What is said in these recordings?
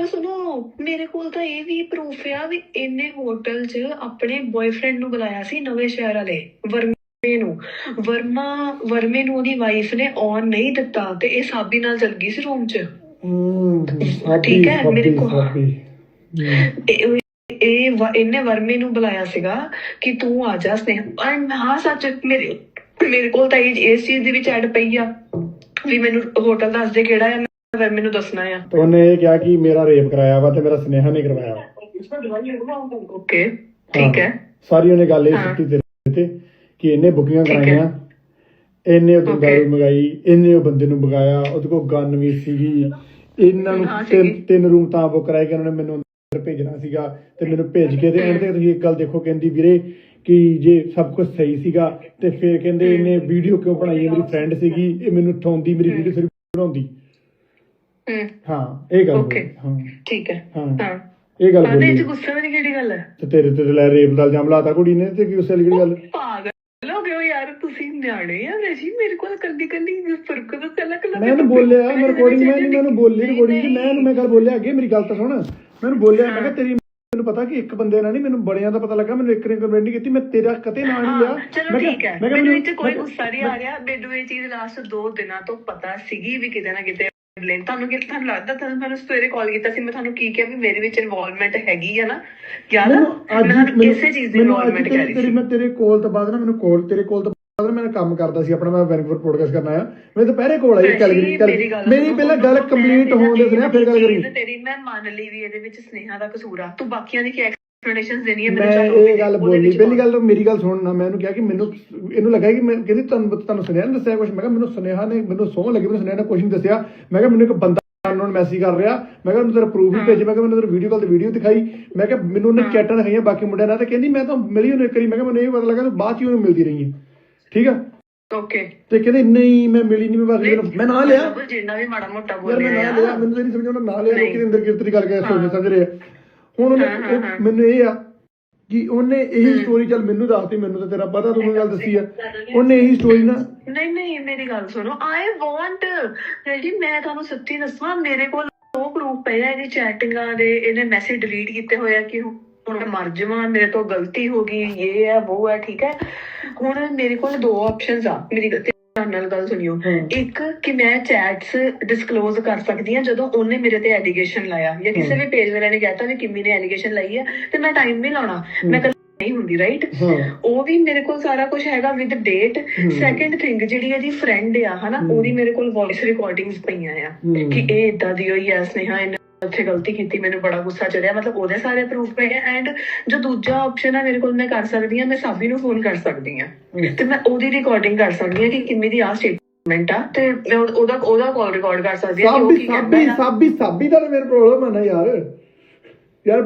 ਗੱਲ ਸੁਣੋ ਮੇਰੇ ਕੋਲ ਤਾਂ ਇਹ ਵੀ ਪ੍ਰੂਫ ਆ ਵੀ ਇਹਨੇ ਹੋਟਲ 'ਚ ਆਪਣੇ ਬॉयਫ੍ਰੈਂਡ ਨੂੰ ਬੁਲਾਇਆ ਸੀ ਨਵੇਂ ਸ਼ਹਿਰ ਵਾਲੇ ਵਰਮੇ ਨੂੰ। ਵਰਮਾ ਵਰਮੇ ਨੂੰ ਉਹਦੀ ਵਾਈਫ ਨੇ ਆਨ ਨਹੀਂ ਦਿੱਤਾ ਤੇ ਇਹ ਸਾਬੀ ਨਾਲ ਚਲ ਗਈ ਸੀ ਰੂਮ 'ਚ। ਠੀਕ ਹੈ, ਮੇਰੇ ਕੋਲ-। ਇਹ ਇਹਨੇ ਵਰਮੇ ਨੂੰ ਬੁਲਾਇਆ ਸੀਗਾ ਕਿ ਤੂੰ ਆ ਜਾ ਸਨੇਹ। ਐਂਡ ਹਾਂ ਸੱਚ ਮੇਰੇ ਮੇਰੇ ਕੋਲ ਤਾਂ ਇਹ ਇਸ ਚੀਜ਼ ਦੀ ਵੀ ਐਡ ਪਈ ਆ ਵੀ ਮੈਨੂੰ ਹੋਟਲ ਦੱਸ ਦੇ ਕਿਹੜਾ ਆ ਮੈਂ ਵਰਮੇ ਨੂੰ ਦੱਸਣਾ ਆ ਉਹਨੇ ਇਹ ਕਿਹਾ ਕਿ ਮੇਰਾ ਰੇਪ ਕਰਾਇਆ ਵਾ ਤੇ ਮੇਰਾ ਸੁਨੇਹਾ ਨੇ ਕਰਵਾਇਆ। ਓਕੇ ਠੀਕ ਹੈ। ਸਾਰੀ ਉਹਨੇ ਗੱਲ ਇਹ ਹਾਂ। ਸਿੱਟੀ ਤੇਰੇ ਤੇ ਕਿ ਇਹਨੇ ਬੁਕਿੰਗਾਂ ਠੀਕ ਹੈ। ਕਰਾਈਆਂ ਇਹਨੇ ਉਹ Okay. ਦਾਰੂ ਮੰਗਾਈ ਇਹਨੇ ਉਹ ਬੰਦੇ ਨੂੰ ਬਗਾਇਆ ਉਹਦੇ ਕੋਲ ਗਨ ਵੀ ਸੀਗੀ ਇਹਨਾਂ ਨੂੰ ਹਾਂ, ਤਿੰਨ ਸੀਗੀ। ਤਿੰਨ ਰੂਮ ਤਾਂ ਬੁੱਕ ਕਰਾਏ ਕਿ ਉਹਨਾਂ ਨੇ ਮੈਨੂੰ ਅੰਦਰ ਭੇਜਣਾ ਸੀਗਾ ਤੇ ਮੈਨੂੰ ਭੇਜ ਕੇ ਤੇ ਐਂਡ ਤੇ ਤੁਸੀਂ ਇੱਕ ਗੱਲ ਦੇਖੋ ਕਹਿੰਦੀ ਵੀਰੇ ਕਿ ਜੇ ਸਭ ਕੁਝ ਸਹੀ ਸੀਗਾ ਤੇ ਫਿਰ ਕਹਿੰਦੇ ਇਹਨੇ ਵੀਡੀਓ ਕਿਉਂ ਬਣਾਈ ਹੈ ਮੇਰੀ ਫਰੈਂਡ ਸੀਗੀ ਇਹ ਮੈਨੂੰ ਠਾਉਂਦੀ ਮੇਰੀ ਵੀਡੀਓ ਸਿਰ ਬਣਾਉਂਦੀ ਹੂੰ। ਹਾਂ ਇਹ ਗੱਲ. ਬੋਲੀ, ਹਾਂ। ਠੀਕ ਹੈ। ਹਾਂ। ਇਹ ਗੱਲ ਬੋਲੀ। ਗੁੱਸੇ ਵਾਲੀ ਕਿਹੜੀ ਗੱਲ ਹੈ? ਤੇ ਤੇਰੇ ਤੇ ਲੈ ਰੇਪ ਦਾ ਇਲਜ਼ਾਮ ਲਾਤਾ ਕੁੜੀ ਨੇ ਤੇ ਕੀ ਉਸੇ ਵਾਲੀ ਕਿਹੜੀ ਗੱਲ ਪਾਗਲ ਹੋ ਗਏ ਹੋ ਯਾਰ ਤੁਸੀਂ ਨਿਆਣੇ ਆ ਵੈਸੀ ਮੇਰੇ ਕੋਲ ਕੱਲੀ ਕੱਲੀ ਫ਼ਰਕ ਤਾਂ ਕੱਲਾ ਕੱਲਾ ਮੈਂ ਬੋਲਿਆ ਮੈਂ ਰਿਕਾਰਡਿੰਗ ਮੈਂ ਮੈਨੂੰ ਬੋਲੀ ਰਿਕਾਰਡਿੰਗ ਮੈਂ ਮੈਂ ਗੱਲ ਬੋਲਿਆ ਅੱਗੇ ਮੇਰੀ ਗੱਲ ਤਾਂ ਸੁਣ। ਮੈਨੂੰ ਬੋਲਿਆ ਮੈਂ ਕਿਹਾ ਤੇਰੀ ਮੈਨੂੰ ਪਤਾ ਕਿ ਇੱਕ ਬੰਦੇ ਨਾਲ ਨਹੀਂ ਮੈਨੂੰ ਬੜਿਆਂ ਦਾ ਪਤਾ ਲੱਗਾ ਮੈਨੂੰ ਇੱਕ ਨੇ ਨਹੀਂ ਕੀਤੀ ਮੈਂ ਤੇਰਾ ਕਤੇ ਨਾਂ ਨਹੀਂ ਲਿਆ। ਚਲੋ ਠੀਕ ਹੈ। ਮੈਨੂੰ ਮੈਨੂੰ- ਕੋਈ ਗੁੱਸਾ ਨਹੀਂ ਆ ਰਿਹਾ। ਮੈਨੂੰ ਇਹ ਚੀਜ਼ ਲਾਸਟ 2 ਦਿਨਾਂ ਤੋਂ ਪਤਾ ਸੀਗੀ ਵੀ ਕਿਤੇ ਨਾ ਕਿਤੇ ਬਲੇਮ ਤੁਹਾਨੂੰ ਕਿ ਤੁਹਾਨੂੰ ਲੱਗਦਾ ਤੁਹਾਨੂੰ ਮੈਨੂੰ ਸਵੇਰੇ ਕਾਲ ਕੀਤਾ ਸੀ? ਮੈਂ ਤੁਹਾਨੂੰ ਕੀ ਕਿਹਾ ਵੀ ਮੇਰੇ ਵਿੱਚ ਇਨਵੋਲਵਮੈਂਟ ਹੈਗੀ ਆ ਨਾ? ਅੱਜ ਮੈਂ ਕਿਸੇ ਚੀਜ਼ ਦੀ ਇਨਵੋਲਵਮੈਂਟ ਕਰ ਰਹੀ ਤੇਰੀ ਸੀ। ਮੈਂ ਤੇਰੇ ਕੋਲ ਤੋਂ ਬਾਅਦ ਨਾ ਮੈਨੂੰ ਕੋਲ ਤੇਰੇ ਕੋਲ ਤੋਂ ਬਾਅਦ ਮੈਂ ਕੰਮ ਕਰਦਾ ਸੀ। ਆਪਣਾ ਮੈਂ ਵੈਨਕੂਵਰ ਪੋਡਕਾਸਟ ਕਰਨਾ ਆ ਮੈਂ ਦੁਪਹਿਰੇ ਕੋਲ ਆਈ ਕੈਲਗਰੀ ਮੇਰੀ ਪਹਿਲਾਂ ਗੱਲ ਕੰਪਲੀਟ ਹੋਣ ਦੇ ਸੁਣਿਆ ਫਿਰ ਗੱਲ ਕਰੀ। ਤੇਰੀ ਮੈਂ ਮੰਨ ਲਈ ਵੀ ਇਹਦੇ ਵਿੱਚ ਸਨੇਹਾ ਦਾ ਕਸੂਰ ਆ। ਤੂੰ ਬਾਕੀਆਂ ਦੀ ਕੀ ਐਕਸਪਲੇਨੇਸ਼ਨਸ ਦੇਣੀ ਹੈ ਮੈਂ ਚੱਲ ਉਹ ਇਹ ਗੱਲ ਬੋਲੀ। ਪਹਿਲੀ ਗੱਲ ਤਾਂ ਮੇਰੀ ਗੱਲ ਸੁਣ ਨਾ ਮੈਂ ਉਹਨੂੰ ਕਿਹਾ ਕਿ ਮੈਨੂੰ ਇਹਨੂੰ ਲੱਗਾ ਕਿ ਮੈਂ ਕਹਿੰਦੀ ਤੁਹਾਨੂੰ ਤੁਹਾਨੂੰ ਸੁਨੇਹਾ ਨੇ ਦੱਸਿਆ ਕੁਝ ਮੈਂ ਕਿਹਾ ਮੈਨੂੰ ਸੁਨੇਹਾ ਨੇ ਮੈਨੂੰ ਸੌਂ ਲੱਗੀ ਮੈਨੂੰ ਸੁਨੇਹਾ ਨੇ ਕੁਝ ਨਹੀਂ ਦੱਸਿਆ। ਮੈਂ ਕਿਹਾ ਮੈਨੂੰ ਇੱਕ ਬੰਦਾ ਅਨਨੋਨ ਮੈਸੇਜ ਕਰ ਰਿਹਾ। ਮੈਂ ਕਿਹਾ ਉਹਨੂੰ ਤੇਰਾ ਪ੍ਰੂਫ ਵੀ ਭੇਜ ਮੈਂ ਕਿਹਾ ਮੈਨੂੰ ਤੇਰਾ ਵੀਡੀਓ ਕਾਲ ਤੇ ਵੀਡੀਓ ਦਿਖਾਈ। ਮੈਂ ਕਿਹਾ ਮੈਨੂੰ ਉਹਨੇ ਚੈਟਾਂ ਦਿਖਾਈਆਂ ਬਾਕੀ ਮੁੰਡਿਆਂ ਨਾਲ। ਤੇ ਕਹਿੰਦੀ ਮੈਂ ਤਾਂ ਮਿਲੀ ਉਹਨੂੰ ਇੱਕ ਵਾਰੀ। ਮੈਂ ਕਿਹਾ ਮੈਨੂੰ ਇਹ ਪਤਾ ਲੱਗਾ ਤੂੰ ਬਾਅਦ ਚ ਉਹਨੂੰ ਮਿਲਦੀ ਰਹੀ ਹੈ। ਠੀਕ ਆ? ਓਕੇ ਤੇ ਕਹਿੰਦੇ ਨਹੀਂ ਮੈਂ ਮਿਲੀ ਨਹੀਂ ਮੈਂ ਬਾਕੀ ਮੈਨੂੰ- ਮੈਂ ਨਾਂ ਲਿਆ। ਜਿੰਨਾ ਵੀ ਮਾੜਾ ਮੋਟਾ ਯਾਰ ਮੈਂ ਬੋਲਿਆ ਨਾਂ ਲਿਆ। ਮੈਨੂੰ ਤਾਂ ਨਹੀਂ ਸਮਝ ਆਉਂਦਾ ਨਾਂ ਲਿਆ। ਲੋਕੀ ਅੰਦਰ ਕਿਰਤ ਦੀ ਗੱਲ ਕੇ ਸੋਚ ਸਮਝ ਰਹੇ ਆ। ਹੁਣ ਉਹਨੇ ਹਾਂ, ਹਾਂ, ਉਹ- ਹਾਂ। ਮੈਨੂੰ ਇਹ ਆ ਕਿ ਉਹਨੇ ਇਹੀ ਸਟੋਰੀ ਚੱਲ ਮੈਨੂੰ ਦੱਸਤੀ ਮੈਨੂੰ ਤਾਂ ਤੇਰਾ ਪਤਾ ਤੂੰ ਮੈਨੂੰ ਗੱਲ ਦੱਸੀ ਆ। ਉਹਨੇ ਇਹੀ ਸਟੋਰੀ ਨਾ ਨਹੀਂ ਨਹੀਂ ਮੇਰੀ ਗੱਲ ਸੁਣੋ। ਆਈ ਵਾਂਟ ਰੈਡੀ ਮੈਂ ਤੁਹਾਨੂੰ ਸੱਚੀ ਦੱਸਾਂ ਮੇਰੇ ਕੋਲ ਉਹ ਪ੍ਰੂਫ ਪਏ ਆ ਇਹਦੀ ਚੈਟਿੰਗਾਂ ਦੇ। ਇਹਨੇ ਮੈਸੇਜ ਡਿਲੀਟ ਕੀਤੇ ਹੋਏ ਆ ਕਿ ਹੁਣ ਮੈਂ ਮਰ ਜਾਵਾਂ ਮੇਰੇ ਤੋਂ ਗਲਤੀ ਹੋ ਗਈ ਇਹ ਹੈ ਉਹ ਹੈ ਠੀਕ ਹੈ। ਹੁਣ ਮੇਰੇ ਕੋਲ ਦੋ ਆਪਸ਼ਨਸ ਆ ਮੇਰੀ ਗ- ਧਿਆਨ ਨਾਲ ਗੱਲ ਸੁਣਿਓ। ਹਾਂ। ਇੱਕ ਕਿ ਮੈਂ ਚੈਟਸ ਡਿਸਕਲੋਜ਼ ਕਰ ਸਕਦੀ ਹਾਂ ਜਦੋਂ ਉਹਨੇ ਮੇਰੇ ਤੇ ਐਲੀਗੇਸ਼ਨ ਲਾਇਆ। ਜਾਂ ਕਿਸੇ ਵੀ ਪੇਜ ਵਾਲੇ ਨੇ ਕਹਿਤਾ ਵੀ ਕਿੰਮੀ ਨੇ ਐਲੀਗੇਸ਼ਨ ਲਾਈ ਹੈ ਤੇ ਮੈਂ ਟਾਈਮ ਨਹੀਂ ਲਾਉਣਾ। ਮੈਂ ਕੱਲ ਨਹੀਂ ਹੁੰਦੀ ਰਾਈਟ ਹਾਂ। ਉਹ ਵੀ ਮੇਰੇ ਕੋਲ ਸਾਰਾ ਕੁਝ ਹੈਗਾ ਵਿਦ ਡੇਟ ਸੈਕੰਡ ਥਿੰਗ ਜਿਹੜੀ ਇਹਦੀ ਫਰੈਂਡ ਆ ਹਨਾ ਉਹਦੀ ਮੇਰੇ ਕੋਲ ਵੌਇਸ ਰਿਕਾਰਡਿੰਗਸ ਪਈਆਂ ਆ। ਕਿ ਇਹ ਇਦਾਂ ਦੀ ਹੋਈ ਐ ਸਨੇਹਾ ਉੱਥੇ ਗਲਤੀ ਕੀਤੀ ਮੈਨੂੰ ਬੜਾ ਗੁੱਸਾ ਚੜਿਆ। ਮਤਲਬ ਉਹਦੇ ਸਾਰੇ ਪ੍ਰੂਫ ਪਏ ਆ ਐਂਡ ਜੋ ਦੂਜਾ ਆਪਸ਼ਨ ਆ ਮੇਰੇ ਕੋਲ ਮੈਂ ਕਰ ਸਕਦੀ ਆ ਮੈਂ ਸਾਬੀ ਨੂੰ ਫੋਨ ਕਰ ਸਕਦੀ ਆ। ਤੇ ਮੈਂ ਉਹਦੀ ਰਿਕਾਰਡਿੰਗ ਕਰ ਸਕਦੀ ਆ ਕਿ ਕਿੰਨੀ ਦੀ ਆ ਸਟੇਟਮੈਂਟ ਆ ਤੇ ਮੈਂ ਉਹ- ਉਹਦਾ ਉਹਦਾ ਕਾਲ ਰਿਕਾਰਡ ਕਰ ਸਕਦੀ ਆ ਕਿ ਉਹ ਸਾਬੀ ਕੀ ਸਾਬੀ ਕਹਿੰਦਾ ਆ। ਸਾਬੀ ਸਾਬੀ ਦਾ ਮੇਰਾ ਪ੍ਰੋਬਲਮ ਹੈ ਨਾ ਯਾਰ। ਯਾਰ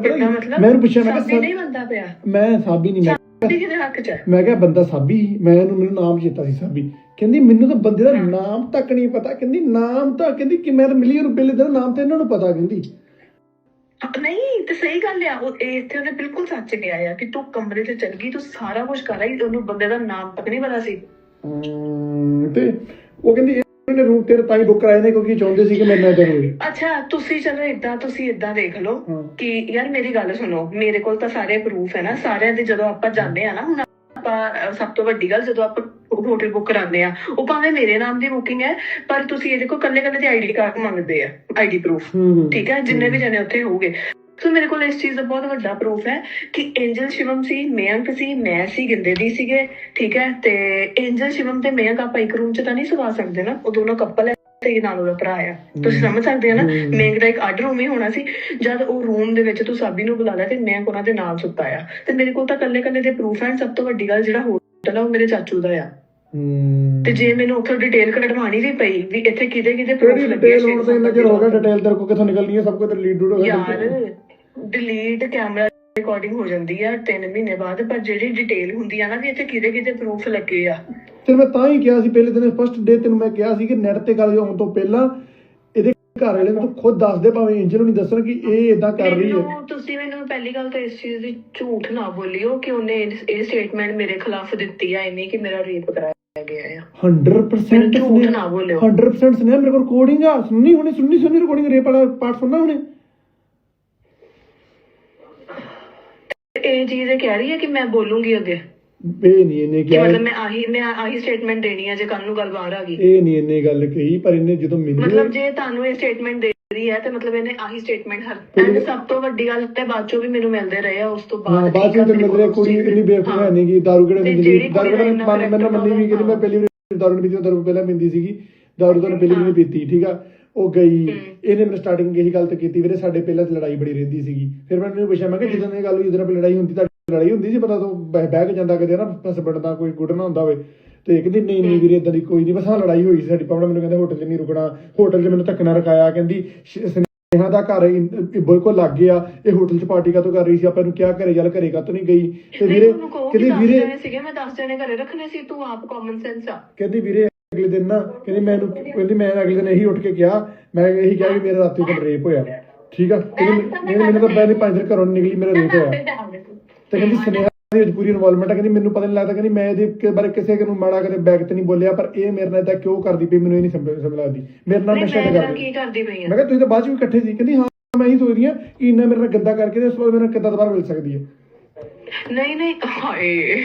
ਮੈਂ ਪੁੱਛਿਆ ਮੈਂ ਸਾਬੀ ਨਹੀਂ ਬੰਦਾ ਪਿਆ। ਮੈਂ ਸਾਬੀ ਨਹੀਂ ਮੈਂ ਸਾਬੀ ਕਿਹਦੇ ਹੱਕ ਚ ਹੈ ਮੈਂ ਕਿਹਾ ਬੰਦਾ ਸਾਬੀ। ਮੈਂ ਉਹਨੂੰ ਮੈਨੂੰ ਨਾਮ ਚੇਤਾ ਸੀ ਸਾਬੀ। ਕਹਿੰਦੀ ਮੈਨੂੰ ਤਾਂ ਬੰਦੇ ਦਾ ਨਾਮ ਤੱਕ ਨਹੀਂ ਪਤਾ। ਕਹਿੰਦੀ ਨਾਮ ਤਾਂ ਕਹਿੰਦੀ ਕਿ ਮੈਂ ਤਾਂ ਮਿਲੀ ਉਹਨੂੰ ਪਹਿਲੇ ਦਿਨ ਨਾਮ ਤੇ ਇਹਨਾਂ ਨੂੰ ਪਤਾ ਕਹਿੰਦੀ। ਨਹੀਂ ਤੇ ਸਹੀ ਗੱਲ ਆ ਉਹ ਇਹ ਇੱਥੇ ਉਹਨੇ ਬਿਲਕੁਲ ਸੱਚ ਕਿਹਾ ਆ ਕਿ ਤੂੰ ਕਮਰੇ 'ਚ ਚਲ ਗਈ ਤੂੰ ਸਾਰਾ ਕੁਝ ਕਰ ਆਈ ਉਹਨੂੰ ਬੰਦੇ ਦਾ ਨਾਮ ਤੱਕ ਨਹੀਂ ਪਤਾ ਸੀ। ਅਮ, ਤੇ ਉਹ ਕਹਿੰਦੀ ਇਹਨੇ ਰੂਮ ਤੇਰੇ ਤਾਂ ਹੀ ਬੁੱਕ ਕਰਾਏ ਨੇ ਕਿਉਂਕਿ ਚਾਹੁੰਦੇ ਸੀ ਕਿ ਮੇਰੇ ਨਾਲ ਇਦਾਂ ਹੋਵੇ। ਅੱਛਾ ਤੁਸੀਂ ਚਲੋ ਇਦਾਂ ਤੁਸੀਂ ਇਦਾਂ ਦੇਖ ਲਓ। ਕਿ ਯਾਰ ਮੇਰੀ ਗੱਲ ਸੁਣੋ ਮੇਰੇ ਕੋਲ ਤਾਂ ਸਾਰੇ ਪ੍ਰੂਫ ਹੈ ਨਾ ਸਾਰਿਆਂ ਦੇ ਜਦੋਂ ਆਪਾਂ ਜਾਂਦੇ ਆ ਨਾ ਹੁਣ ਆਪਾਂ ਸਭ ਤੋਂ ਵੱਡੀ ਗੱਲ ਜਦੋਂ ਆਪਾਂ ਹੋਟਲ ਬੁੱਕ ਕਰਾਉਂਦੇ ਆ ਉਹ ਭਾਵੇਂ ਮੇਰੇ ਨਾਮ ਦੀ ਬੁਕਿੰਗ ਹੈ ਪਰ ਤੁਸੀਂ ਇਹਦੇ ਕੋਲ ਕੱਲੇ ਕੱਲੇ ਦੇ ਆਈਡੀ ਕਾਰਡ ਮੰਗਦੇ ਆ ਆਈਡੀ ਪ੍ਰੂਫ ਠੀਕ ਹੈ ਜਿੰਨੇ ਵੀ ਜਣੇ ਉੱਥੇ ਹੋਊਗੇ। ਸੋ ਮੇਰੇ ਕੋਲ ਇਸ ਚੀਜ਼ ਦਾ ਬਹੁਤ ਵੱਡਾ ਪ੍ਰੂਫ ਹੈ ਕਿ ਐਂਜਲ ਸ਼ਿਵਮ ਸੀ ਮਯੰਕ ਸੀ ਮੈਂ ਸੀ ਗਿੰਦੇ ਦੀ ਸੀਗੇ ਠੀਕ ਹੈ? ਤੇ ਐਂਜਲ ਸ਼ਿਵਮ ਤੇ ਮਯੰਕ ਆਪਾਂ ਇੱਕ ਰੂਮ 'ਚ ਤਾਂ ਨਹੀਂ ਸੁਵਾ ਸਕਦੇ ਨਾ ਉਹ ਦੋਨੋਂ ਕਪਲ ਹੈ ਤੇ ਨਾਲ ਉਹਦਾ ਭਰਾ ਆ। ਤੁਸੀਂ ਸਮਝ ਸਕਦੇ ਹੋ ਨਾ। ਮਯੰਕ ਦਾ ਇੱਕ ਅੱਡ ਰੂਮ ਹੀ ਹੋਣਾ ਸੀ ਜਦ ਉਹ ਰੂਮ ਦੇ ਵਿੱਚ ਤੂੰ ਸਾਬੀ ਨੂੰ ਬੁਲਾ ਲਿਆ ਤੇ ਮਯੰਕ ਉਹਨਾਂ ਦੇ ਨਾਲ ਸੁੱਤਾ ਆ। ਤੇ ਮੇਰੇ ਕੋਲ ਤਾਂ ਕੱਲੇ ਕੱਲੇ ਦੇ ਪ੍ਰੂਫ ਹਨ ਸਭ ਤੋਂ ਵੱਡੀ ਗੱਲ ਜਿਹੜਾ ਹੋਟਲ ਆ ਉਹ ਮੇਰੇ ਚਾਚੂ ਦਾ ਆ। ਤੇ ਜੇ ਮੈਨੂੰ ਉੱਥੋਂ ਡਿਟੇਲ ਕਢਵਾਣੀ ਵੀ ਪਈ ਵੀ ਇੱਥੇ ਕਿਹਦੇ ਕਿਹਦੇ ਪ੍ਰੂਫ ਲੱਗੇ ਡਿਟੇਲ ਹੋਣ ਤੇ ਡਿਟੇਲ ਤੇਰੇ ਕੋਲ ਕਿੱਥੋਂ ਨਿਕਲਣੀ ਹੈ ਸਭ ਕੁਝ ਤੇ ਲੀਡ ਡੂਡ ਹੋ ਯਾਰ ਡਿਲੀਟ ਕੈਮਰਾ ਰਿਕਾਰਡਿੰਗ ਹੋ ਜਾਂਦੀ ਆ 3 ਮਹੀਨੇ ਬਾਅਦ ਪਰ ਜਿਹੜੀ ਡਿਟੇਲ ਹੁੰਦੀ ਆ ਨਾ ਵੀ ਇੱਥੇ ਕਿਹਦੇ ਕਿਹਦੇ ਪ੍ਰੂਫ ਲੱਗੇ ਆ। ਤੇ ਮੈਂ ਤਾਂ ਹੀ ਕਿਹਾ ਸੀ ਪਹਿਲੇ ਦਿਨ ਫਸਟ ਡੇ ਤੈਨੂੰ ਮੈਂ ਕਿਹਾ ਸੀ ਕਿ ਨੈਟ ਤੇ ਗੱਲ ਹੋਣ ਤੋਂ ਪਹਿਲਾਂ ਇਹਦੇ ਘਰ ਵਾਲੇ ਨੂੰ ਤੂੰ ਖੁਦ ਦੱਸ ਦੇ ਭਾਵੇਂ ਇੰਜਨ ਨੂੰ ਨਹੀਂ ਦੱਸਣ ਕਿ ਇਹ ਇਦਾਂ ਕਰ ਰਹੀ ਹੈ। ਮੈਨੂੰ ਤੁਸੀਂ ਮੈਨੂੰ ਪਹਿਲੀ ਗੱਲ ਤਾਂ ਇਸ ਚੀਜ਼ ਦੀ ਝੂਠ ਨਾ ਬੋਲਿਓ ਕਿ ਉਹਨੇ ਇਸ- ਇਹ ਸਟੇਟਮੈਂਟ ਮੇਰੇ ਖਿਲਾਫ ਦਿੱਤੀ ਆ ਇਹਨੇ ਕਿ ਮੇਰਾ ਰੇਪ ਕਰਾਇਆ ਗਿਆ ਆ। 100% ਮੈਨੂੰ ਝੂਠ ਸੁਣਿਆ- ਨਾ ਬੋਲਿਓ। 100% ਸੁਣਿਆ ਮੇਰੇ ਕੋਲ ਰਿਕਾਰਡਿੰਗ ਆ ਸੁਣਨੀ ਹੁਣੇ ਸੁਣਨੀ ਸੁਣਨੀ ਰਿਕਾਰਡਿੰਗ ਰੇਪ ਵਾਲਾ ਪਾਰਟ ਸੁਣਨਾ ਹੁਣੇ। ਇਹ ਚੀਜ਼ ਇਹ ਕਹਿ ਰਹੀ ਹੈ ਕਿ ਮੈਂ ਬੋਲੂੰਗੀ ਅੱਗੇ। ਇਹ ਨਹੀਂ ਇਹਨੇ ਕਿ ਕਿਹਾ ਮਤਲਬ ਮੈਂ ਆਹੀ ਮੈਂ ਆਹੀ ਸਟੇਟਮੈਂਟ ਦੇਣੀ ਹੈ ਜੇ ਕੱਲ ਨੂੰ ਗੱਲ ਬਾਹਰ ਆ ਗਈ। ਇਹ ਨਹੀਂ ਇਹਨੇ ਗੱਲ ਕਹੀ ਪਰ ਇਹਨੇ ਜਦੋਂ ਮੈਨੂੰ ਮਤਲਬ ਜੇ ਤੁਹਾਨੂੰ ਇਹ ਸਟੇਟਮੈਂਟ ਦੇ ਰਹੀ ਹੈ ਤੇ ਮਤਲਬ ਇਹਨੇ ਆਹੀ ਸਟੇਟਮੈਂਟ ਹਰ ਐਂਡ ਸਭ ਤੋਂ ਵੱਡੀ ਗੱਲ ਤੇ ਬਾਅਦ ਚੋਂ ਵੀ ਮੈਨੂੰ ਮਿਲਦੇ ਰਹੇ ਆ ਉਸ ਤੋਂ ਹਾਂ ਬਾਅਦ ਬਾਅਦ ਮੇਰੇ ਮੇਰੇ ਕੋਲ ਕੁੜੀ ਇੰਨੀ ਬੇਵਕੂਫ ਹੈ ਨਹੀਂ ਕਿ ਦਾਰੂ ਕਿਹੜਾ ਤੇ ਪੀਂਦੀ ਜਿਹੜੀ ਦਾਰੂ ਕੁੜੀ ਦਾ ਕਿਹੜਾ ਇੰਨਾ ਮਨ ਵੀ ਕਿ ਮੈਂ ਪਹਿਲੀ ਵਾਰ ਦਾਰੂ ਨਹੀਂ ਪੀਤੀ ਦਾਰੂ ਪਹਿਲਾਂ ਪੀਂਦੀ ਸੀਗੀ। ਦਾਰੂ ਤਾਂ ਉਹਨੇ ਪਹਿਲੀ ਵਾਰ ਨਹੀਂ ਪੀਤੀ ਠੀਕ ਆ? ਉਹ ਗਈ। ਇਹਨੇ ਮੈਨੂੰ ਸਟਾਰਟਿੰਗ ਇਹੀ ਗੱਲ ਤੇ ਕੀਤੀ ਵੀਰੇ ਸਾਡੇ ਪਹਿਲਾਂ ਤਾਂ ਲੜਾਈ ਬੜੀ ਰਹਿੰਦੀ ਸੀਗੀ। ਫਿਰ ਮੈਂ ਇਹਨੂੰ ਪੁੱਛਿਆ ਮੈਂ ਕਿ ਜਦੋਂ ਇਹ ਗੱਲ ਹੋਈ ਜਦੋਂ ਲੜਾਈ ਹੁੰਦੀ ਤਾਂ ਲੜਾਈ ਹੁੰਦੀ ਸੀ ਪਤਾ ਤੋਂ ਬਹਿ ਕੇ ਜਾਂਦਾ ਕਦੇ ਨਾ ਹਸਬੰਡ ਦਾ ਕੋਈ ਗੁੱਟ ਨਾ ਹੁੰਦਾ ਹੋਵੇ। ਤੇ ਕਹਿੰਦੀ ਨਹੀਂ ਨਹੀਂ ਵੀਰੇ ਇਦਾਂ ਦੀ ਕੋਈ ਨਹੀਂ ਬਸ ਹਾਂ ਲੜਾਈ ਹੋਈ ਸੀ ਸਾਡੀ ਪਾਵਣਾ ਮੈਨੂੰ ਕਹਿੰਦੇ ਹੋਟਲ 'ਚ ਨਹੀਂ ਰੁਕਣਾ ਹੋਟਲ 'ਚ ਮੈਨੂੰ ਧੱਕਣਾ ਰਖਾਇਆ ਕਹਿੰਦੀ ਸਨੇਹਾ ਦਾ ਘਰ ਬਿਲਕੁਲ ਲੱਗ ਗਿਆ ਇਹ ਹੋਟਲ 'ਚ ਪਾਰਟੀ ਕਾਤੋਂ ਕਰ ਰਹੀ ਸੀ ਆਪਾਂ ਇਹਨੂੰ ਕਿਹਾ ਘਰੇ ਚੱਲ ਘਰੇ ਕਾਤੋਂ ਨਹੀਂ ਗਈ? ਤੇ ਵੀਰੇ ਕਹਿੰਦੀ ਵੀਰੇ ਸੀਗੇ ਮੈਂ 10 ਜਣੇ ਘਰੇ ਰੱਖਣੇ ਸੀ ਤੂੰ ਆਪ ਕਾਮਨ ਸੈਂਸ ਆ। ਕਹਿੰਦੀ ਵੀਰੇ ਅਗਲੇ ਦਿਨ ਨਾ ਕਹਿੰਦੀ ਮੈਨੂੰ ਕਹਿੰਦੀ ਮੈਂ ਅਗਲੇ ਦਿਨ ਇਹੀ ਉੱਠ ਕੇ ਕਿਹਾ ਮੈਂ ਇਹੀ ਕਿਹਾ ਕਿ ਮੇਰਾ ਰਾਤੀ ਕੋਲ ਰੇਪ ਹੋਇਆ। ਠੀਕ ਆ? ਕਹਿੰਦੀ ਮੈਨੂੰ ਮੈਨੂੰ ਤਾਂ ਬੈਨੇ ਪੰਜ ਦਿਨ ਘਰੋਂ ਨਿਕਲੀ ਮੇਰਾ ਰੇਪ ਹੋਇਆ। ਤੇ ਕਹਿੰਦੀ ਸੁਨੇਹਾ ਦੀ ਵਿੱਚ ਪੂਰੀ ਇਨਵੋਲਵਮੈਂਟ ਆ ਕਹਿੰਦੀ ਮੈਨੂੰ ਪਤਾ ਨਹੀਂ ਲੱਗਦਾ ਕਹਿੰਦੀ ਮੈਂ ਇਹਦੇ ਬਾਰੇ ਕਿਸੇ ਨੂੰ ਮਾੜਾ ਕਦੇ ਬੈਗ ਤੇ ਨਹੀਂ ਬੋਲਿਆ ਪਰ ਇਹ ਮੇਰੇ ਨਾਲ ਏਦਾਂ ਕਿਉਂ ਕਰਦੀ ਪਈ ਮੈਨੂੰ ਇਹ ਨਹੀਂ ਸਮਝ ਸਮਝ ਲੱਗਦੀ। ਮੇਰੇ ਨਾਲ ਨਸ਼ਾ ਕਰਦੀ। ਕੀ ਕਰਦੀ ਪਈ ਮੈਂ ਆ ਕਿਹਾ ਤੁਸੀਂ ਤਾਂ ਬਾਅਦ ਚ ਵੀ ਇਕੱਠੇ ਸੀ। ਕਹਿੰਦੀ ਹਾਂ ਮੈਂ ਇਹੀ ਸੋਚਦੀ ਹਾਂ ਕਿ ਇੰਨਾ ਮੇਰੇ ਨਾਲ ਗੰਦਾ ਕਰਕੇ ਤੇ ਉਸ ਤੋਂ ਬਾਅਦ ਮੇਰੇ ਨਾਲ ਕਿੱਦਾਂ ਦੁਬਾਰਾ ਮਿਲ ਸਕਦੀ ਹੈ? ਨਹੀਂ ਨਹੀਂ ਹਾਏ।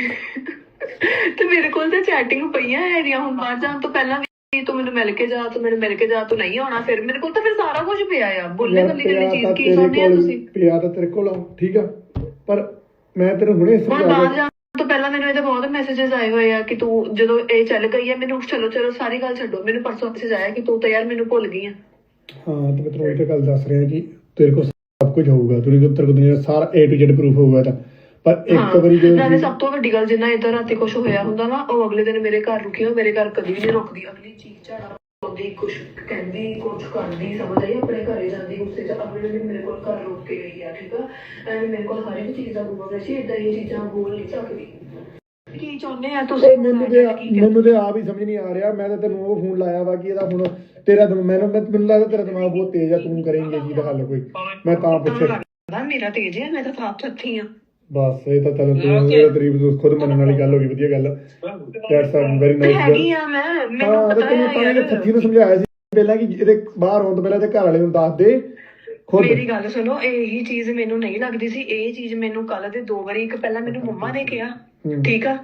ਤੇ ਮੇਰੇ ਕੋਲ ਤਾਂ ਚੈਟਿੰਗ ਪਈਆਂ ਹੈਗੀਆਂ ਹੁਣ ਬਾਹਰ ਜਾਣ ਤੋਂ ਪਹਿਲਾਂ ਵੀ ਤੂੰ ਮੈਨੂੰ ਮਿਲ ਕੇ ਜਾ ਤੂੰ ਮੈਨੂੰ ਮਿਲ ਕੇ ਜਾ ਤੂੰ ਨਹੀਂ ਆਉਣਾ ਫਿਰ। ਮੇਰੇ ਕੋਲ ਤਾਂ ਫਿਰ ਸਾਰਾ ਕੁਝ ਪਿਆ ਆ। ਬੋਲੇ ਕੱਲੀ ਕੱਲੀ ਚੀਜ਼ ਕੀ ਚਾਹੁੰਦੇ ਆ ਤੁਸੀਂ? ਪਿਆ ਤਾਂ ਤੇਰੇ ਕੋਲ ਆ, ਠੀਕ ਆ? ਪਰ ਮੈਂ ਤੈਨੂੰ ਹੁਣੇ ਸਮਝਾ ਬਾਹਰ ਕੇ ਜਾਣ ਤੋਂ ਪਹਿਲਾਂ ਮੈਨੂੰ ਇਹਦੇ ਬਹੁਤ ਮੈਸੇजेस ਆਏ ਹੋਏ ਆ ਕਿ ਤੂੰ ਜਦੋਂ ਇਹ ਚੱਲ ਗਈ ਹੈ ਮੈਨੂੰ ਚਲੋ ਚਲੋ ਸਾਰੀ ਗੱਲ ਛੱਡੋ। ਮੈਨੂੰ ਪਰਸੋਂ ਮੈਸੇਜ ਆਇਆ ਕਿ ਤੂੰ ਤਾਂ ਯਾਰ ਮੈਨੂੰ ਭੁੱਲ ਗਈ ਆ। ਹਾਂ ਤੇ ਮੈਂ ਤੈਨੂੰ ਇਹ ਗੱਲ ਦੱਸ ਰਿਹਾ ਕਿ ਤੇਰੇ ਕੋਲ ਸਭ ਕੁਝ ਹੋਊਗਾ। ਤੇਰੇ ਕੋਲ ਤੇਰੇ ਕੋਲ ਸਾਰਾ A to Z ਪ੍ਰੂਫ ਹੋਊਗਾ ਤਾਂ। ਪਰ ਇੱਕ ਹਾਂ, ਵਾਰੀ ਜਦੋਂ ਨਾਲੇ ਸਭ ਤੋਂ ਵੱਡੀ ਗੱਲ ਜਿੰਨਾ ਇਧਰ ਰਾਤੀ ਕੁਝ ਹੋਇਆ ਹੁੰਦਾ ਨਾ ਉਹ ਅਗਲੇ ਦਿਨ ਮੇਰੇ ਘਰ ਰੁਕੀ ਉਹ ਮੇਰੇ ਘਰ ਕਦੀ ਵੀ ਨਹੀਂ ਰੁਕਦੀ। ਅਗਲੀ ਚੀਜ਼ ਝਾੜਾ ਪਾਉਂਦੀ ਕੁਝ ਕਹਿੰਦੀ ਕੁਝ ਕਰਦੀ ਸਮਝ ਆਈ ਆਪਣੇ ਘਰੇ ਜਾਂਦੀ। ਗੁੱਸੇ ਚ ਅਗਲੇ ਦਿਨ ਮੇਰੇ ਕੋਲ ਘਰ ਰੁਕ ਕੇ ਗਈ ਆ ਠੀਕ ਆ? ਐਂਡ ਮੇਰੇ ਕੋਲ ਹਰ ਇੱਕ ਚੀਜ਼ ਦਾ ਹੈ ਸੀ ਇਦਾਂ ਇਹ ਚੀਜ਼ਾਂ ਬੋਲ ਨਹੀਂ ਸਕਦੀ। ਕੀ ਚਾਹੁੰਦੇ ਆ ਤੁਸੀਂ ਉਹ ਮੈਨੂੰ ਤੇ ਮੈਨੂੰ ਤੇ ਆਪ ਹੀ ਸਮਝ ਨਹੀਂ ਆ ਰਿਹਾ। ਮੈਂ ਤਾਂ ਤੈਨੂੰ ਉਹ ਫੋਨ ਲਾਇਆ ਵਾ ਕਿ ਇਹਦਾ ਹੁਣ ਤੇਰਾ ਮੈਨੂੰ ਮੈਨੂੰ ਲੱਗਦਾ ਤੇਰਾ ਦਿਮਾਗ ਬਹੁਤ ਤੇਜ਼ ਆ ਤੂੰ ਕਰੇਂਗੇ ਜੀ ਦਾ ਹੱਲ ਕੋਈ। ਮੈਂ ਤਾਂ ਪੁੱਛਿਆ। ਲੱਗਦਾ ਮੇਰਾ ਤੇਜ ਹੈ ਮੈਂ ਤਾਂ ਸਾਫ਼ ਸੱਥੀ ਆ। ਬਸ ਇਹ ਤਾਂ ਤੈਨੂੰ ਤੂੰ ਇਹ ਤੇਰੀ ਖੁਦ ਮੰਨਣ ਵਾਲੀ ਗੱਲ ਹੋ ਗਈ ਵਧੀਆ ਗੱਲ। ਦੈਟਸ ਅ ਵੈਰੀ ਤੇ ਨਾਈਸ ਹੈਗੀ ਆ ਮੈਂ ਮੈਨੂੰ ਹਾਂ ਤੇ ਪਤਾ ਤੈਨੂੰ ਤਾਂ ਇਹ ਯਾਰ। ਥੱਥੀ ਨੂੰ ਸਮਝਾਇਆ ਸੀ। ਪਹਿਲਾਂ ਕਿ ਇਹਦੇ ਬਾਹਰ ਆਉਣ ਤੋਂ ਪਹਿਲਾਂ ਤੇ ਘਰ ਵਾਲੇ ਨੂੰ ਦੱਸ ਦੇ ਖੁਦ। ਮੇਰੀ ਗੱਲ ਸੁਣੋ ਇਹੀ ਚੀਜ਼ ਮੈਨੂੰ ਨਹੀਂ ਲੱਗਦੀ ਸੀ। ਇਹ ਚੀਜ਼ ਮੈਨੂੰ ਕੱਲ ਦੇ ਦੋ ਵਾਰੀ ਇੱਕ ਪਹਿਲਾਂ ਮੈਨੂੰ ਮੰਮਾ ਨੇ ਕਿਹਾ। ਠੀਕ ਆ?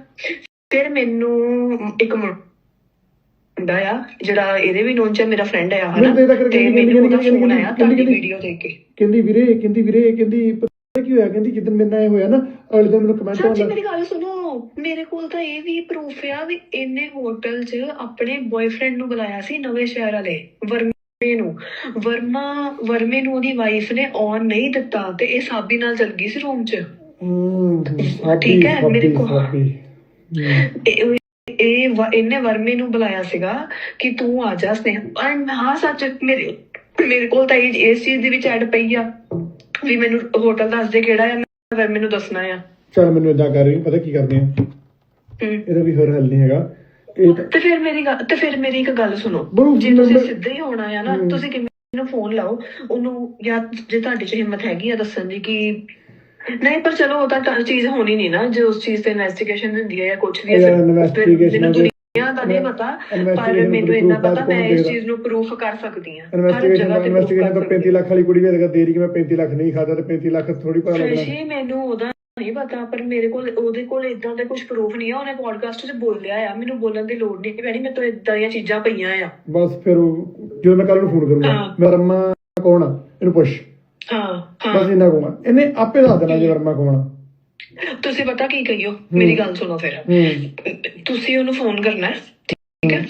ਫਿਰ ਮੈਨੂੰ ਇੱਕ ਮੁੰਡਾ ਆ ਜਿਹੜਾ ਇਹਦੇ ਵੀ ਨੋਨ ਚ ਆ, ਮੇਰਾ ਫਰੈਂਡ ਆ ਹਨਾ? ਮੈਨੂੰ ਤਾਂ ਤਾਂ ਕਰਕੇ ਤੇ ਮੈਨੂੰ ਉਹਦਾ ਫੋਨ ਆਇਆ ਤੁਹਾਡੀ ਵੀਡੀਓ ਦੇਖ ਕੇ। ਕਹਿੰਦੀ ਵੀਰੇ ਕਹਿੰਦੀ ਵੀਰੇ ਕਹਿੰਦੀ ਹੋਇਆ ਕਹਿੰਦੀ ਜਿੱਦਣ ਮੇਰੇ ਨਾਲ ਇਹ ਹੋਇਆ ਨਾ ਅਗਲੇ ਦਿਨ ਮੈਨੂੰ ਕਮੈਂਟ ਆਉਣ ਮੇਰੀ ਗੱਲ ਸੁਣੋ ਮੇਰੇ ਕੋਲ ਤਾਂ ਇਹ ਵੀ ਪ੍ਰੂਫ ਆ ਵੀ ਇਹਨੇ ਹੋਟਲ 'ਚ ਆਪਣੇ ਬॉयਫ੍ਰੈਂਡ ਨੂੰ ਬੁਲਾਇਆ ਸੀ ਨਵੇਂ ਸ਼ਹਿਰ ਵਾਲੇ ਵਰਮੇ ਨੂੰ। ਵਰਮਾ ਵਰਮੇ ਨੂੰ ਉਹਦੀ ਵਾਈਫ ਨੇ ਆਨ ਨਹੀਂ ਦਿੱਤਾ ਤੇ ਇਹ ਸਾਬੀ ਨਾਲ ਚਲ ਗਈ ਸੀ ਰੂਮ 'ਚ। ਠੀਕ ਹੈ, ਮੇਰੇ ਕੋਲ-। ਇਹ ਇਹਨੇ ਵਰਮੇ ਨੂੰ ਬੁਲਾਇਆ ਸੀਗਾ ਕਿ ਤੂੰ ਆ ਜਾ ਸਨੇਹ। ਹਾਂ ਸੱਚ ਮੇਰੇ ਮੇਰੇ ਕੋਲ ਤਾਂ ਇਹ ਇਸ ਚੀਜ਼ ਦੀ ਵਿੱਚ ਐਡ ਪਈ ਆ। ਵੀ ਮੈਨੂੰ ਹੋਟਲ ਦੱਸ ਦੇ ਕਿਹੜਾ ਆ ਮੈਂ ਵਰਮੇ ਨੂੰ ਦੱਸਣਾ ਆ ਚੱਲ ਮੈਨੂੰ ਇਦਾਂ ਕਰ ਰਹੀ ਪਤਾ ਕੀ ਕਰਦੇ ਆ। ਇਹਦਾ ਵੀ ਹੋਰ ਹੱਲ ਨਹੀਂ ਹੈਗਾ ਇਹ ਤਾਂ ਤੇ ਫਿਰ ਮੇਰੀ ਗੱਲ ਤੇ ਫਿਰ ਮੇਰੀ ਇੱਕ ਗੱਲ ਸੁਣੋ ਜੇ ਤੁਸੀਂ ਮੈਂ- ਸਿੱਧੇ ਹੀ ਹੋਣਾ ਆ ਨਾ ਹਮ। ਤੁਸੀਂ ਕਿਵੇਂ ਨੂੰ ਫੋਨ ਲਾਓ ਉਹਨੂੰ ਜਾਂ ਜੇ ਤੁਹਾਡੇ 'ਚ ਹਿੰਮਤ ਹੈਗੀ ਆ ਦੱਸਣ ਦੀ ਕਿ ਨਹੀਂ ਪਰ ਚਲੋ ਉਹ ਤਾਂ ਤਾਂ ਚੀਜ਼ ਹੋਣੀ ਨਹੀਂ ਨਾ ਜੇ ਉਸ ਚੀਜ਼ ਤੇ ਇਨਵੈਸਟੀਗੇਸ਼ਨ ਹੁੰਦੀ ਹੈ ਜਾਂ ਕੁਝ ਵੀ ਹੈ ਯਾਰ, ਫਿਰ investigation ਮੈਨੂੰ ਦਾ ਨਹੀਂ ਪਤਾ ਪਰ ਮੈਨੂੰ ਇੰਨਾ ਪਤਾ ਕੌਣ ਮੈਂ ਇਸ? ਚੀਜ਼ ਨੂੰ ਪ੍ਰੂਫ ਕਰ ਸਕਦੀ ਹਾਂ। ਇਨਵੈਸਟੀਗੇਸ਼ਨ ਤੇ ਇਨਵੈਸਟੀਗੇਸ਼ਨ ਤਾਂ 35 ਲੱਖ ਵਾਲੀ ਕੁੜੀ ਵੀ ਅਗਰ ਦੇ ਰਹੀ ਕਿ ਮੈਂ 35 ਲੱਖ ਨਹੀਂ ਖਾਦਾ ਤੇ 35 ਲੱਖ ਥੋੜੀ ਪਤਾ ਲੱਗਣਾ। ਜੀ ਮੈਨੂੰ ਉਹਦਾ ਨਹੀਂ ਪਤਾ ਪਰ ਮੇਰੇ ਕੋਲ ਉਹਦੇ ਕੋਲ ਇਦਾਂ ਦੇ ਕੁਝ ਪ੍ਰੂਫ ਨਹੀਂ ਆ। ਉਹਨੇ ਪੋਡਕਾਸਟ 'ਚ ਬੋਲਿਆ ਆ ਮੈਨੂੰ ਬੋਲਣ ਦੀ ਲੋੜ ਨਹੀਂ ਪੈਣੀ ਮੇਰੇ ਤੋਂ ਇਦਾਂ ਦੀਆਂ ਚੀਜ਼ਾਂ ਪਈਆਂ ਆ। ਬਸ ਫਿਰ ਜਦੋਂ ਮੈਂ ਕੱਲ ਨੂੰ ਫੋਨ ਕਰੂੰਗਾ। ਮੈਂ ਵਰਮਾ ਕੌਣ ਆ? ਇਹਨੂੰ ਪੁੱਛ। ਹਾਂ ਬਸ ਹਾਂ ਇਹਨਾਂ ਕਹੂੰਗਾ। ਇਹਨੇ ਆਪੇ ਦੱਸ ਦੇਣਾ ਜੇ ਵਰਮਾ ਕੌਣ ਤੁਸੀਂ ਪਤਾ ਕੀ ਕਹੀਓ? ਮੇਰੀ ਗੱਲ ਸੁਣੋ ਫਿਰ। ਤੁਸੀਂ ਉਹਨੂੰ ਫੋਨ ਕਰਨਾ ਹੈ ਠੀਕ ਹੈ?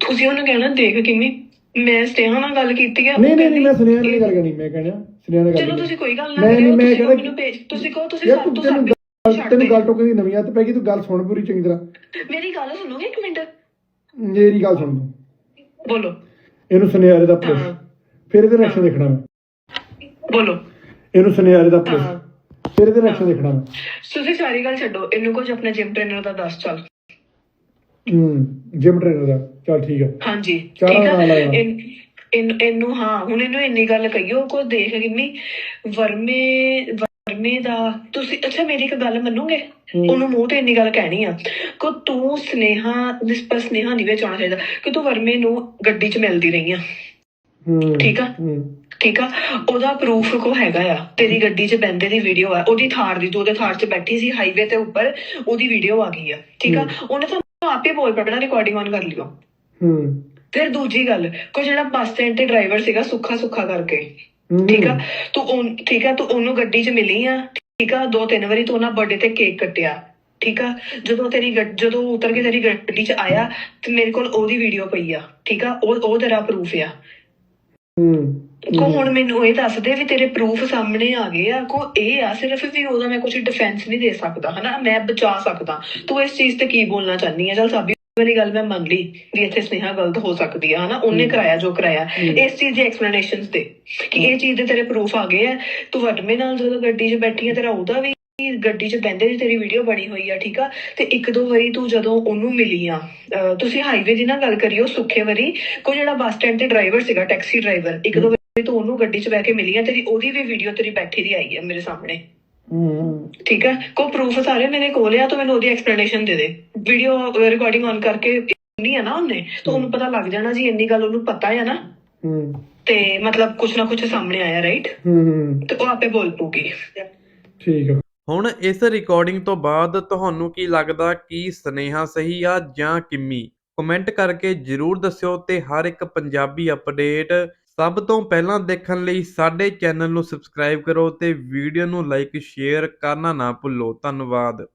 ਤੁਸੀਂ ਉਹਨੂੰ ਕਹਿਣਾ ਦੇਖ ਕਿਵੇਂ ਮੈਂ ਸਟੇਹਾ ਨਾਲ ਗੱਲ ਕੀਤੀ ਆ ਨਹੀਂ ਨਹੀਂ ਮੈਂ ਸੁਨੇਹਾ ਨਾਲ ਗੱਲ ਕਰਨੀ ਮੈਂ ਕਹਿਣਾ ਸੁਨੇਹਾ ਨਾਲ ਗੱਲ ਚਲੋ। ਤੁਸੀਂ ਕੋਈ ਗੱਲ ਨਾ ਕਰਿਓ ਮੈਂ ਤੁਸੀਂ ਮੈਨੂੰ ਭੇਜ ਤੁਸੀਂ ਕਹੋ ਤੁਸੀਂ ਸਭ ਤੂੰ ਤੋਂ ਤੈਨੂੰ ਗੱਲ- ਟੋਕਣ ਦੀ ਨਵੀਂ ਆਦਤ ਪੈ ਗਈ ਤੂੰ ਗੱਲ ਸੁਣ ਪੂਰੀ ਚੰਗੀ ਤਰ੍ਹਾਂ। ਮੇਰੀ ਗੱਲ ਸੁਣੋਗੇ ਇੱਕ ਮਿੰਟ? ਮੇਰੀ ਗੱਲ ਸੁਣ ਤੂੰ। ਬੋਲੋ। ਇਹਨੂੰ ਸੁਨਿਆਰੇ ਦਾ ਹਾਂ। ਫਿਰ ਇਹਦੇ ਰਿਐਕਸ਼ਨ ਦੇਖਣਾ ਮੈਂ। ਬੋਲੋ। ਇਹਨੂੰ ਸੁਨਿਆਰੇ ਦਾ ਹਾਂ। ਫਿਰ ਇਹਦੇ ਰਿਐਕਸ਼ਨ ਦੇਖਣਾ ਮੈਂ। ਤੁਸੀਂ ਸਾਰੀ ਗੱਲ ਛੱਡੋ ਇਹਨੂੰ ਕੁਝ ਆਪਣੇ ਜਿਮ ਟ੍ਰੇਨਰ ਦਾ ਦੱਸ ਚੱਲ। ਹੂੰ ਜਿਮ ਟ੍ਰੇਨਰ ਦਾ ਚਲ ਠੀਕ ਆ। ਹਾਂਜੀ ਠੀਕ ਇਨ- ਇਹਨੂੰ ਹਾਂ ਹੁਣ ਇਹਨੂੰ ਇੰਨੀ ਗੱਲ ਕਹੀਓ ਕੋ ਦੇਖ ਕਿੰਨੀ ਵਰਮੇ ਵਰਮੇ ਦਾ ਤੁਸੀਂ ਅੱਛਾ ਮੇਰੀ ਇੱਕ ਗੱਲ ਮੰਨੋਗੇ? ਹੂੰ। ਉਹਨੂੰ ਮੂੰਹ ਤੇ ਇੰਨੀ ਗੱਲ ਕਹਿਣੀ ਆ ਕੋ ਤੂੰ ਸਨੇਹਾ ਨਿਸਪਰ ਸਨੇਹਾ ਨਹੀਂ ਵਿੱਚ ਆਉਣਾ ਚਾਹੀਦਾ ਕਿ ਤੂੰ ਵਰਮੇ ਨੂੰ ਗੱਡੀ 'ਚ ਮਿਲਦੀ ਰਹੀ ਆ ਹੂੰ ਠੀਕ ਆ? ਠੀਕ ਆ? ਉਹਦਾ ਪ੍ਰੂਫ ਕੋ ਹੈਗਾ ਆ। ਤੇਰੀ ਗੱਡੀ 'ਚ ਬੈੰਦੇ ਦੀ ਵੀਡੀਓ ਆ। ਉਹਦੀ ਥਾਰ ਦੀ ਤੂੰ ਉਹਦੇ ਥਾਰ 'ਚ ਬੈਠੀ ਸੀ ਹਾਈਵੇ ਤੇ ਉੱਪਰ ਉਹਦੀ ਵੀਡੀਓ ਆ ਗਈ ਆ। ਠੀਕ ਆ? ਉਹਨੇ ਤਾਂ ਆਪੇ ਬੋਲ ਪੜਨਾ ਰਿਕਾਰਡਿੰਗ ਔਨ ਕਰ ਲਿਓ। ਹੂੰ। ਫਿਰ ਦੂਜੀ ਗੱਲ ਕੋਈ ਜਿਹੜਾ ਬੱਸ ਸਟੈਂਡ ਤੇ ਡਰਾਈਵਰ ਸੀਗਾ ਸੁੱਖਾ ਸੁੱਖਾ ਕਰਕੇ। ਠੀਕ ਆ? ਤੂੰ ਉਹ- ਠੀਕ ਆ? ਤੂੰ ਉਹਨੂੰ ਗੱਡੀ 'ਚ ਮਿਲੀ ਆ। ਠੀਕ ਆ? ਦੋ ਤਿੰਨ ਵਾਰੀ ਤੂੰ ਉਹਨਾਂ ਬਰਥਡੇ ਤੇ ਕੇਕ ਕੱਟਿਆ। ਠੀਕ ਆ? ਜਦੋਂ ਤੇਰੀ ਜਦੋਂ ਉਤਰ ਕੇ ਤੇਰੀ ਗੱਡੀ 'ਚ ਆਇਆ ਤੇ ਮੇਰੇ ਕੋਲ ਉਹਦੀ ਵੀਡੀਓ ਪਈ ਆ। ਠੀਕ ਆ? ਉਹ ਉਹ ਤੇਰਾ ਪ੍ਰੂਫ ਆ। ਕੋ ਹੁਣ ਮੈਨੂੰ ਇਹ ਦੱਸ ਦੇ ਵੀ ਤੇਰੇ ਪ੍ਰੂਫ ਸਾਹਮਣੇ ਆ ਗਏ ਆ। ਕੋ ਇਹ ਆ ਸਿਰਫ ਵੀ ਉਹਦਾ ਮੈਂ ਕੁਝ ਡਿਫੈਂਸ ਨਹੀਂ ਦੇ ਸਕਦਾ ਹਨਾ? ਮੈਂ ਬਚਾ ਸਕਦਾ। ਤੂੰ ਇਸ ਚੀਜ਼ ਤੇ ਕੀ ਬੋਲਣਾ ਚਾਹਨੀ ਹੈ ਚਲ ਸਾਬੀ ਵਾਲੀ ਗੱਲ ਮੈਂ ਮੰਨ ਲਈ ਵੀ ਇੱਥੇ ਸਨੇਹਾ ਗਲਤ ਹੋ ਸਕਦੀ ਆ ਹਨਾ? ਉਹਨੇ ਕਰਾਇਆ ਜੋ ਕਰਾਇਆ। ਇਸ ਚੀਜ਼ ਦੀ ਐਕਸਪਲੇਨੇਸ਼ਨਸ ਦੇ ਕਿ ਇਹ ਚੀਜ਼ ਦੇ ਤੇਰੇ ਪ੍ਰੂਫ ਆ ਗਏ ਆ। ਤੂੰ ਵਟਮੇ ਨਾਲ ਜਦੋਂ ਗੱਡੀ 'ਚ ਬੈਠੀ ਆ ਤੇਰਾ ਉਹਦਾ ਵੀ ਗੱਡੀ 'ਚ ਬੈੰਦੇ ਦੀ ਤੇਰੀ ਵੀਡੀਓ ਬਣੀ ਹੋਈ ਆ ਠੀਕ ਆ? ਤੇ ਇੱਕ ਦੋ ਵਾਰੀ ਤੂੰ ਜਦੋਂ ਉਹਨੂੰ ਮਿਲੀ ਆ ਤੁਸੀਂ ਹਾਈਵੇ ਦੀ ਨਾ ਗੱਲ ਕਰਿਓ ਸੁੱਖੇ ਵਾਰੀ। ਕੋਈ ਜਿਹੜਾ ਬੱਸ ਸਟੈਂਡ ਤੇ ਡਰਾਈਵਰ ਸੀਗਾ ਟੈਕਸੀ ਡਰਾਈਵਰ ਇੱਕ ਦੋ ਵਾਰੀ ਤੂੰ ਉਹਨੂੰ ਗੱਡੀ 'ਚ ਬਹਿ ਕੇ ਮਿਲੀ ਆ ਤੇਰੀ ਉਹਦੀ ਵੀ ਵੀਡੀਓ ਤੇਰੀ ਬੈਠੀ ਦੀ ਆਈ ਆ ਮੇਰੇ ਸਾਹਮਣੇ। ਹੂੰ। ਠੀਕ ਹੈ ਕੋ ਪ੍ਰੂਫ ਸਾਰੇ ਮੇਰੇ ਕੋਲ ਆ ਤੂੰ ਮੈਨੂੰ ਉਹਦੀ ਐਕਸਪਲੇਨੇਸ਼ਨ ਦੇ ਦੇ। ਵੀਡੀਓ ਰਿਕਾਰਡਿੰਗ ਔਨ ਕਰਕੇ ਨਹੀਂ ਆ ਨਾ ਉਹਨੇ ਤਾਂ ਉਹਨੂੰ ਪਤਾ ਲੱਗ ਜਾਣਾ ਜੀ ਇੰਨੀ ਗੱਲ ਉਹਨੂੰ ਪਤਾ ਹੈ ਨਾ। ਹੂੰ। ਤੇ ਮਤਲਬ ਕੁਛ ਨਾ ਕੁਛ ਸਾਹਮਣੇ ਆਇਆ ਰਾਈਟ ਹੂੰ ਤੇ ਉਹ ਆਪੇ ਬੋਲ ਪੂਗੀ ਠੀਕ ਆ। ਹੁਣ ਇਸ ਰਿਕਾਰਡਿੰਗ ਤੋਂ ਬਾਅਦ ਤੁਹਾਨੂੰ ਕੀ ਲੱਗਦਾ ਕਿ ਸਨੇਹਾ ਸਹੀ ਆ ਜਾਂ ਕਿੰਮੀ? ਕਮੈਂਟ ਕਰਕੇ ਜਰੂਰ ਦੱਸਿਓ ਤੇ ਹਰ ਇੱਕ ਪੰਜਾਬੀ ਅਪਡੇਟ ਸਭ ਤੋਂ ਪਹਿਲਾਂ ਦੇਖਣ ਲਈ ਸਾਡੇ ਚੈਨਲ ਨੂੰ ਸਬਸਕ੍ਰਾਈਬ ਕਰੋ ਤੇ ਵੀਡੀਓ ਨੂੰ ਲਾਈਕ ਸ਼ੇਅਰ ਕਰਨਾ ਨਾ ਭੁੱਲੋ। ਧੰਨਵਾਦ।